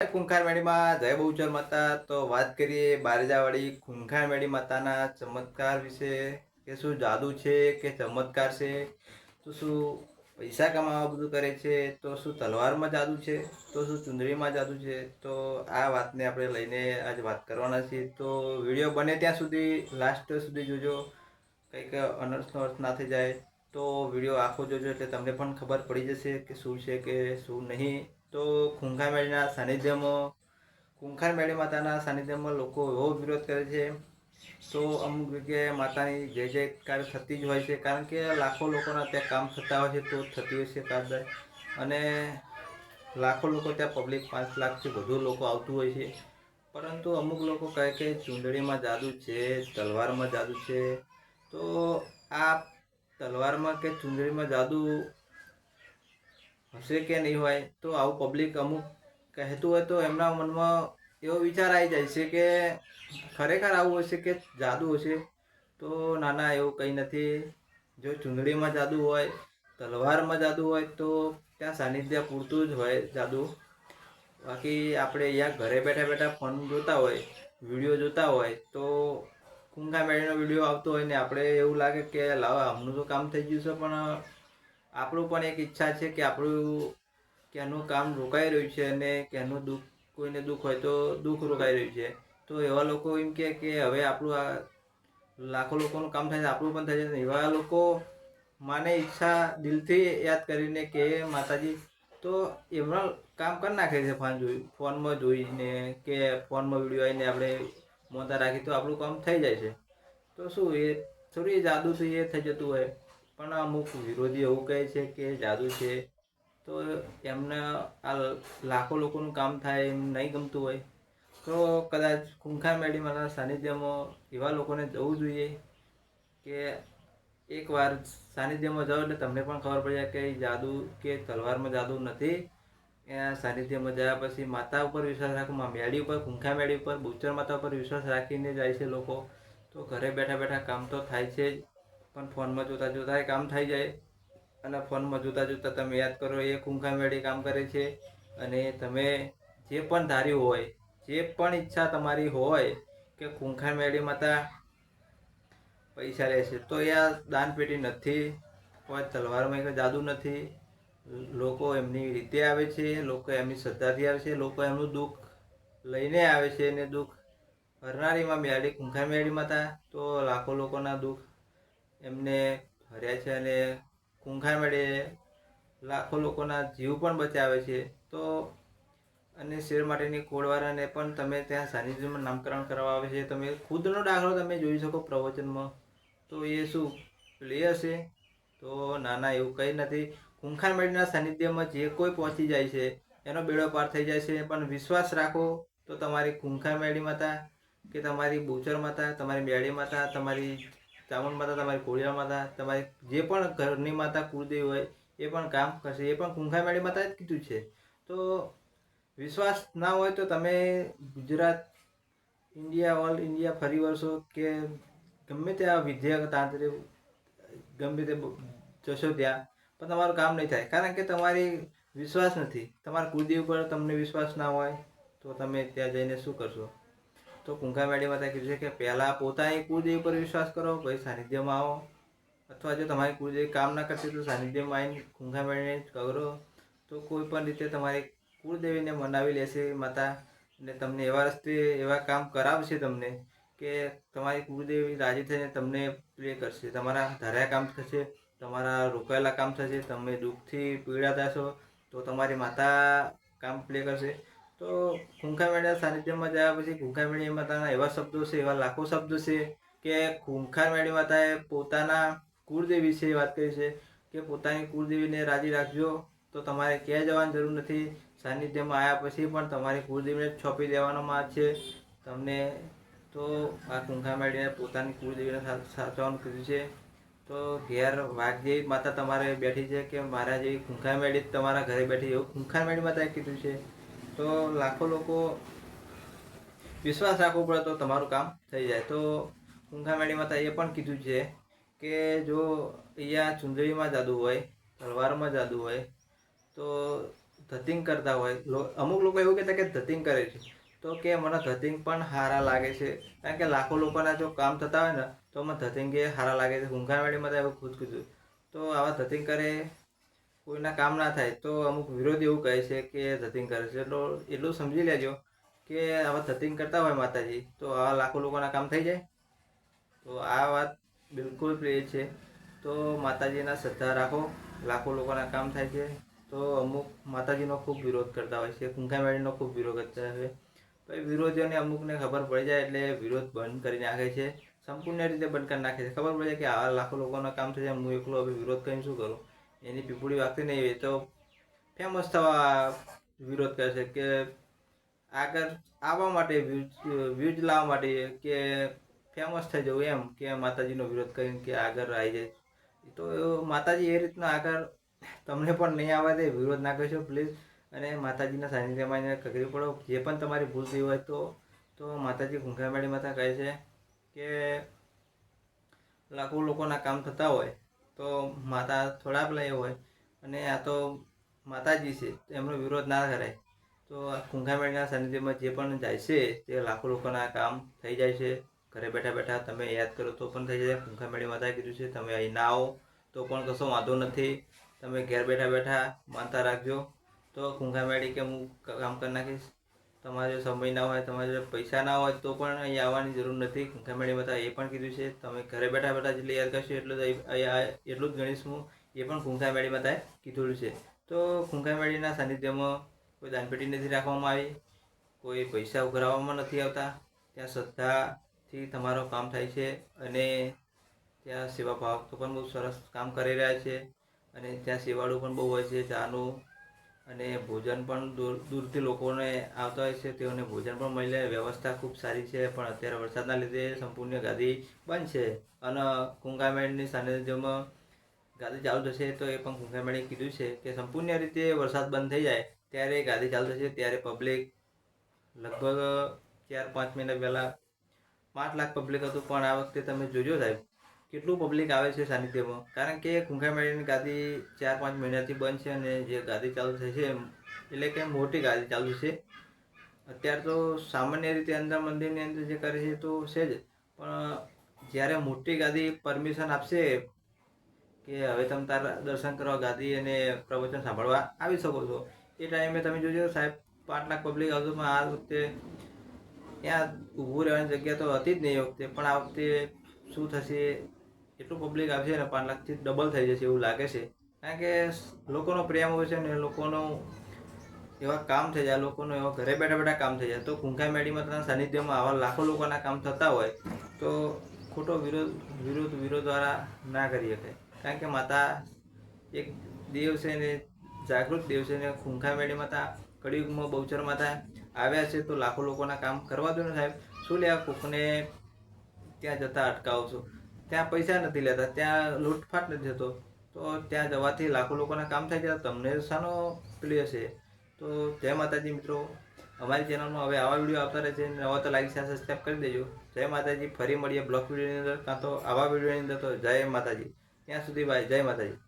ખૂંખારમેડીમાં જય બહુચર માતા. તો વાત કરીએ બારેજાવાળી ખૂંખારમેડી માતાના ચમત્કાર વિશે, કે શું જાદુ છે, કે ચમત્કાર છે? તો શું પૈસા કમાવા બધું કરે છે? તો શું તલવારમાં જાદુ છે? તો શું ચુંદડીમાં જાદુ છે? તો આ વાતને આપણે લઈને આજે વાત કરવાના છીએ. તો વીડિયો બને ત્યાં સુધી લાસ્ટ સુધી જોજો. કંઈક અનર્થનો અર્થ ના થઈ જાય. તો વીડિયો આખો જોજો એટલે તમને પણ ખબર પડી જશે કે શું છે, કે શું નહીં. તો ખૂંખાર મેળીના સાનિધ્યમાં, ખૂંખાર મેળી માતાના સાનિધ્યમાં લોકો એવો વિરોધ કરે છે. તો અમુક જગ્યાએ માતાની જય જયકાર થતી જ હોય છે. કારણ કે લાખો લોકોના ત્યાં કામ થતા હોય છે તો થતી હોય છે કારદાય અને લાખો લોકો ત્યાં પબ્લિક પાંચ લાખથી વધુ લોકો આવતું હોય છે. પરંતુ અમુક લોકો કહે કે ચૂંદડીમાં જાદુ છે, તલવારમાં જાદુ છે. તો આ તલવારમાં કે ચૂંદડીમાં જાદુ હશે કે નહીં હોય તો આવું પબ્લિક અમુક કહેતું હોય તો એમના મનમાં એવો વિચાર આવી જાય છે કે ખરેખર આવું હશે કે જાદુ હશે? તો નાના એવું કંઈ નથી. જો ચૂંદડીમાં જાદુ હોય, તલવારમાં જાદુ હોય, તો ત્યાં સાનિધ્ય પૂરતું જ હોય જાદુ. બાકી આપણે અહીંયા ઘરે બેઠા બેઠા ફોન જોતા હોય, વીડિયો જોતા હોય, તો કુંગા મેળીનો વીડિયો આવતો હોય ને આપણે એવું લાગે કે લાવો, આમનું તો કામ થઈ ગયું છે, પણ આપણું પણ એક ઈચ્છા છે કે આપણું ક્યાંનું કામ રોકાઈ રહ્યું છે અને ક્યાંનું દુઃખ, કોઈને દુઃખ હોય તો દુઃખ રોકાઈ રહ્યું છે. તો એવા લોકો એમ કહે કે હવે આપણું આ લાખો લોકોનું કામ થાય છે, આપણું પણ થાય છે. એવા લોકો માને ઈચ્છા દિલથી યાદ કરીને કે માતાજી, તો એમના કામ કરી નાખે છે ફોન જોઈ, ફોનમાં જોઈને કે ફોનમાં વીડિયો આવીને આપણે મોતા રાખી તો આપણું કામ થઈ જાય છે. તો શું એ થોડી જાદુ થઈ એ થઈ જતું હોય? પણ અમુક વિરોધી એવું કહે છે કે જાદુ છે, તો એમને આ લાખો લોકોનું કામ થાય એમ નહીં ગમતું હોય. તો કદાચ ખૂંખાર મેળીમાંના સાનિધ્યમાં એવા લોકોને જવું જોઈએ કે એકવાર સાનિધ્યમાં જાઓ એટલે તમને પણ ખબર પડી જાય કે જાદુ કે તલવારમાં જાદુ નથી. સાનિધ્યમાં જયા પછી માતા ઉપર વિશ્વાસ રાખો મેળી ઉપર ખૂંખા મેળી ઉપર, બુચર માતા ઉપર વિશ્વાસ રાખીને જાય છે લોકો. તો ઘરે બેઠા બેઠા કામ તો થાય છે જ. પણ ફોનમાં જોતા જોતા કામ થઈ જાય. અને ફોનમાં જોતા જોતા તમે યાદ કરો, એ કુંખા મેળી કામ કરે છે. અને તમે જે પણ ધાર્યું હોય, જે પણ ઈચ્છા તમારી હોય કે કુંખા મેળીમાં માતા પૈસા લે છે તો એ આ દાનપેટી નથી. કોઈ તલવારમાં કંઈ જાદુ નથી. લોકો એમની રીતે આવે છે, લોકો એમની શ્રદ્ધાથી આવે છે, લોકો એમનું દુઃખ લઈને આવે છે અને દુઃખ હરનારીમાં મેળી કુંખા મેળી માતા તો લાખો લોકોના દુઃખ એમને હર્યા છે અને કુંખાર મેળે, લાખો લોકોના જીવ પણ બચાવે છે. તો અને શેર માટેની કોડવાળાને પણ તમે ત્યાં સાનિધ્યમાં નામકરણ કરવા આવે છે. તમે ખુદનો દાખલો તમે જોઈ શકો પ્રવચનમાં. તો એ શું પ્લેયર હશે? તો નાના એવું કંઈ નથી. કુંખાર મેળીના સાનિધ્યમાં જે કોઈ પહોંચી જાય છે, એનો બેડો પાર થઈ જાય છે. પણ વિશ્વાસ રાખો તો તમારી કુંખાર મેળી માતા કે તમારી બુચર માતા, તમારી મેળી માતા, તમારી ચામુંડ માતા તમારી કોળિયા માતા, તમારી જે પણ ઘરની માતા કુળદેવી હોય, એ પણ કામ કરશે. એ પણ કુંખા મેળી માતા જ કીધું છે. તો વિશ્વાસ ના હોય તો તમે ગુજરાત, ઇન્ડિયા, ઓલ ઇન્ડિયા ફરી વળશો કે ગમે ત્યાં વિદ્યા તાંત્રિક, ગમે તે જશો ત્યાં, પણ તમારું કામ નહીં થાય. કારણ કે તમારી વિશ્વાસ નથી. તમારા કુળદેવ પર તમને વિશ્વાસ ના હોય, તો તમે ત્યાં જઈને શું કરશો? તો કુંખા મેડી માતા કીધું છે કે પહેલાં પોતાની કુળદેવી પર વિશ્વાસ કરો, પછી સાનિધ્યમાં આવો. અથવા જો તમારી કુળદેવી કામ ના કરતી તો સાનિધ્યમાં આવીને કુંખા મેળીને કરો. તો કોઈ પણ રીતે તમારી કુળદેવીને મનાવી લેશે માતા. અને તમને એવા રસ્તે એવા કામ કરાવશે તમને કે તમારી કુળદેવી રાજી થઈને તમને પ્લે કરશે. તમારા ધાર્યા કામ થશે, તમારા રોકાયેલા કામ થશે, તમે દુઃખથી પીડાતા છો તો તમારી માતા કામ પ્લે કરશે. તો ખૂંખા મેળા સાનિધ્યમાં જયા પછી ખૂંખા મેળી માતાના એવા શબ્દો છે, એવા લાખો શબ્દો છે કે ખૂંખા મેળી માતાએ પોતાના કુળદેવી વિશે વાત કરી છે કે પોતાની કુળદેવીને રાજી રાખજો, તો તમારે ક્યાંય જવાની જરૂર નથી. સાનિધ્યમાં આવ્યા પછી પણ તમારી કુળદેવીને છોપી દેવાનો માં છે તમને. તો આ ખૂંખા મેળીને પોતાની કુળદેવીને સાચવાનું કીધું છે. તો ઘેર વાઘ જેવી માતા તમારે બેઠી છે કે મારા જેવી ખૂંખા મેળી તમારા ઘરે બેઠી એવું ખૂંખા મેળી માતાએ કીધું છે? તો લાખો લોકો વિશ્વાસ રાખવો પડે તો તમારું કામ થઈ જાય. તો કુંખા મેળી માતા એ પણ કીધું છે કે જો અહીંયા ચુંદડીમાં જાદુ હોય, તલવારમાં જાદુ હોય, તો ધતિંગ કરતા હોય. અમુક લોકો એવું કહેતા કે ધતિંગ કરે છે. તો કે મને ધતિંગ પણ સારા લાગે છે. કારણ કે લાખો લોકોના જો કામ થતા હોય ને, તો મને ધતિંગ એ સારા લાગે છે. હુંઘાવાડીમાં તો એવું ખુદ કીધું. તો આવા ધતિંગ કરે કોઈના કામ ના થાય તો અમુક વિરોધ એવું કહે છે કે ધતિંગ કરે છે. એટલો એટલું સમજી લેજો કે આવા ધતિંગ કરતા હોય માતાજી, તો આવા લાખો લોકોના કામ થઈ જાય. તો આ વાત બિલકુલ પ્રિય છે. તો માતાજીના શ્રદ્ધા રાખો, લાખો લોકોના કામ થાય છે. તો અમુક માતાજીનો ખૂબ વિરોધ કરતા હોય છે કુંખામેળીનો ખૂબ વિરોધ કરતા હોય પછી વિરોધીઓને અમુકને ખબર પડી જાય એટલે વિરોધ બંધ કરી નાખે છે. સંપૂર્ણ રીતે બંધ કરી નાખે છે. ખબર પડે કે આવા લાખો લોકોના કામ થઈ જાય, હું એકલો હવે વિરોધ કરીને શું કરું? એની પીપુડી વાગતી નહીં હોય તો ફેમસ થવા વિરોધ કરે છે કે આગળ આવવા માટે વ્યૂઝ લાવવા માટે કે ફેમસ થઈ જવું એમ કે માતાજીનો વિરોધ કરીને કે આગળ આવી જાય. તો માતાજી એ રીતના આગળ તમને પણ નહીં આવવા દે, વિરોધ ના કરશો પ્લીઝ અને માતાજીના સાનિધ્યમાં એને કગરી પડો. જે પણ તમારી ભૂલ થઈ હોય તો તો માતાજી ઘૂંઘામેળી માતા કહે છે કે લાખો લોકોના કામ થતા હોય તો માતા થોડા પેલા હોય અને આ તો માતાજી છે તો એમનો વિરોધ ના કરાય. તો આ કુંખામેળીના સાનિધ્યમાં જે પણ જાય છે, તે લાખો લોકોના કામ થઈ જાય છે. ઘરે બેઠા બેઠા તમે યાદ કરો તો પણ થઈ જાય. કુંખામેળી માતાએ કીધું છે, તમે અહીં ના આવો. તો પણ કશો વાંધો નથી. તમે ઘેર બેઠા બેઠા માનતા રાખજો. તો કુંખામેળી કે હું કામ કરી નાખીશ? તમારે સમય ના હોય, તમારે પૈસા ના હોય તો પણ અહીં આવવાની જરૂર નથી. કુંખામેળી માતા એ પણ કીધું છે, તમે ઘરે બેઠા બેઠા જેટલી યાદ કરશો એટલું જ એટલું જ ગણીશ હું એ પણ કુંખામેળી માતાએ કીધું છે. તો કુંખામેળીના સાનિધ્યમાં કોઈ દાનપેટી નથી રાખવામાં આવી, કોઈ પૈસા ઉઘરાવવામાં નથી આવતા. ત્યાં શ્રદ્ધાથી તમારું કામ થાય છે અને ત્યાં સેવા ભાવ તો પણ બહુ સરસ કામ કરી રહ્યા છે અને ત્યાં સેવાળું પણ બહુ હોય છે ચાનું અને ભોજન પણ દૂર, દૂરથી લોકોને આવતા હોય છે, તેઓને ભોજન પણ મળી રહે. વ્યવસ્થા ખૂબ સારી છે, પણ અત્યારે વરસાદના લીધે સંપૂર્ણ ગાદી બંધ છે. અને કુંગામેળની સાનિધ્યમાં ગાદી ચાલુ થશે તો એ પણ કુંગામેળે કીધું છે કે સંપૂર્ણ રીતે વરસાદ બંધ થઈ જાય ત્યારે ગાદી ચાલુ થશે, ત્યારે પબ્લિક લગભગ ચાર પાંચ મહિના પહેલાં પાંચ લાખ પબ્લિક હતું, પણ આ વખતે તમે જોજો સાહેબ કેટલું પબ્લિક આવે છે સાનિધ્યમાં? કારણ કે ખૂંખામેળીની ગાદી ચાર પાંચ મહિનાથી બંધ છે અને જે ગાદી ચાલુ થઈ છે એટલે કે મોટી ગાદી ચાલુ છે. અત્યારે તો સામાન્ય રીતે અંદર મંદિરની અંદર જે કરે છે તો છે જ. પણ જ્યારે મોટી ગાદી પરમિશન આપશે કે હવે તમે તારા દર્શન કરવા ગાદી અને પ્રવચન સાંભળવા આવી શકો છો, એ ટાઈમે તમે જોજો સાહેબ, પાંચ લાખ પબ્લિક આવતું આ વખતે ત્યાં ઊભું રહેવાની જગ્યા તો હતી જ નહીં વખતે, પણ આ વખતે શું થશે એટલું પબ્લિક આવશે ને પાંચ લાખથી ડબલ થઈ જશે એવું લાગે છે. કારણ કે લોકોનો પ્રેમ હોય છે ને લોકોનો એવા કામ થઈ જાય લોકોનો એવા ઘરે બેઠા બેઠા કામ થઈ જાય. તો કુંખા મેડીમાં તથા સાનિધ્યમાં આવા લાખો લોકોના કામ થતા હોય, તો ખોટો વિરોધ વિરોધ વિરોધ દ્વારા ના કરી શકાય કારણ કે માતા એક દેવ છે ને, જાગૃત દેવ છે ને ખૂંખા મેળી માતા કળિયુગમાં બહુચર માતા આવ્યા છે, તો લાખો લોકોના કામ કરવા દો ને સાહેબ. શું લેવા કોકને ત્યાં જતા અટકાવો છો? ત્યાં પૈસા નથી લેતા, ત્યાં લૂંટફાટ નથી થતો. તો ત્યાં જવાથી લાખો લોકોના કામ થાય છે. તમને શાનો પ્રિય છે તો જય માતાજી મિત્રો. અમારી ચેનલમાં હવે આવા વીડિયો આવતા રહે છે. નવા તો લાઈક સાથે સબસ્ક્રાઈબ કરી દેજો. જય માતાજી. ફરી મળીએ બ્લોક વિડીયોની અંદર, કાં તો આવા વિડીયોની અંદર તો જય માતાજી. ત્યાં સુધી બાય જય માતાજી.